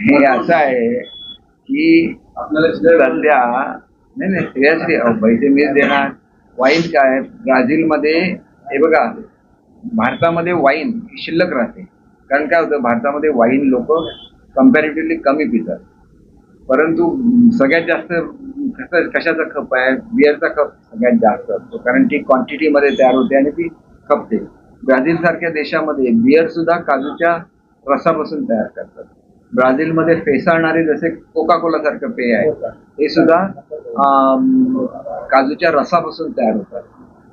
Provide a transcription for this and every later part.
हे असं आहे की सध्या नाही नाही सिरियसली पैसे मीच देणार. वाईन काय? ब्राझीलमध्ये हे बघा भारतामध्ये वाईन ही शिल्लक राहते. कारण काय होतं? भारतामध्ये वाईन लोक कम्पॅरेटिव्हली कमी पितात. परंतु सगळ्यात जास्त कसं कशाचा खप आहे? बिअरचा खप सगळ्यात जास्त असतो. कारण ती क्वांटिटीमध्ये तयार होते आणि ती खपते. ब्राझीलसारख्या देशामध्ये बिअरसुद्धा काजूच्या रसापासून तयार करतात. ब्राझीलमध्ये फेसाळणारे जसे कोका कोला सारखं पेय आहे हे सुद्धा अं, काजूच्या रसापासून तयार होतात.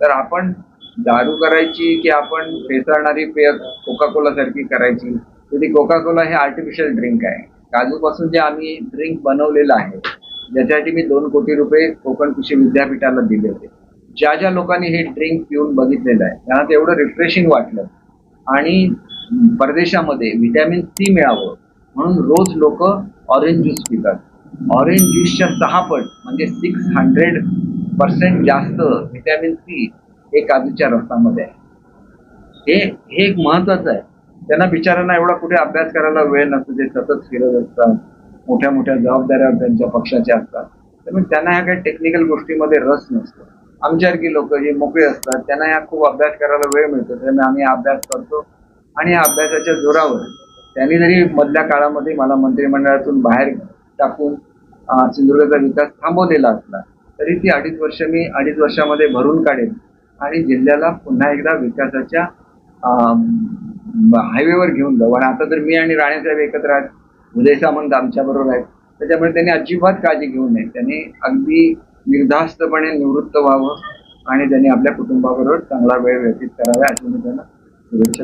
तर आपण दारू करायची की आपण फेसाळणारी पेय कोका कोला सारखी करायची? तर ती कोका कोला हे आर्टिफिशियल ड्रिंक आहे. काजूपासून जे आम्ही ड्रिंक बनवलेलं आहे ज्याच्यासाठी मी दोन कोटी रुपये कोकण कृषी विद्यापीठाला दिले होते. ज्या ज्या लोकांनी हे ड्रिंक पिऊन बघितलेलं आहे त्यांना ते एवढं रिफ्रेशिंग वाटलं. आणि परदेशामध्ये व्हिटॅमिन सी मिळावं म्हणून रोज लोक ऑरेंज ज्यूस पितात. ऑरेंज ज्यूसच्या सहा पट म्हणजे सिक्स हंड्रेड पर्सेंट जास्त व्हिटॅमिन सी हे काजूच्या रसामध्ये आहे. हे हे एक महत्वाचं आहे. त्यांना बिचारांना एवढा कुठे अभ्यास करायला वेळ नसतो ते सतत फिरत असतात मोठ्या मोठ्या जबाबदाऱ्या त्यांच्या पक्षाच्या असतात. त्यामुळे त्यांना ह्या काही टेक्निकल गोष्टीमध्ये रस नसतो. आमच्यासारखी लोक जे मोकळे असतात त्यांना ह्या खूप अभ्यास करायला वेळ मिळतो. त्यामुळे आम्ही अभ्यास करतो आणि या अभ्यासाच्या जोरावर त्यांनी जरी मधल्या काळामध्ये मला मंत्रिमंडळातून बाहेर टाकून सिंधुदुर्गचा सिंधुदुर्गाचा विकास थांबवलेला असला तरी ती अडीच वर्ष मी अडीच वर्षामध्ये भरून काढेन आणि जिल्ह्याला पुन्हा एकदा विकासाच्या हायवेवर घेऊन जाऊ. आणि आता तर मी आणि राणेसाहेब एकत्र आहेत. उदय सामंत आमच्याबरोबर आहेत. त्याच्यामुळे त्यांनी अजिबात काळजी घेऊ नये. त्यांनी अगदी निर्धास्तपणे निवृत्त व्हावं आणि त्यांनी आपल्या कुटुंबाबरोबर चांगला वेळ व्यतीत करावा अशी मी त्यांना शुभेच्छा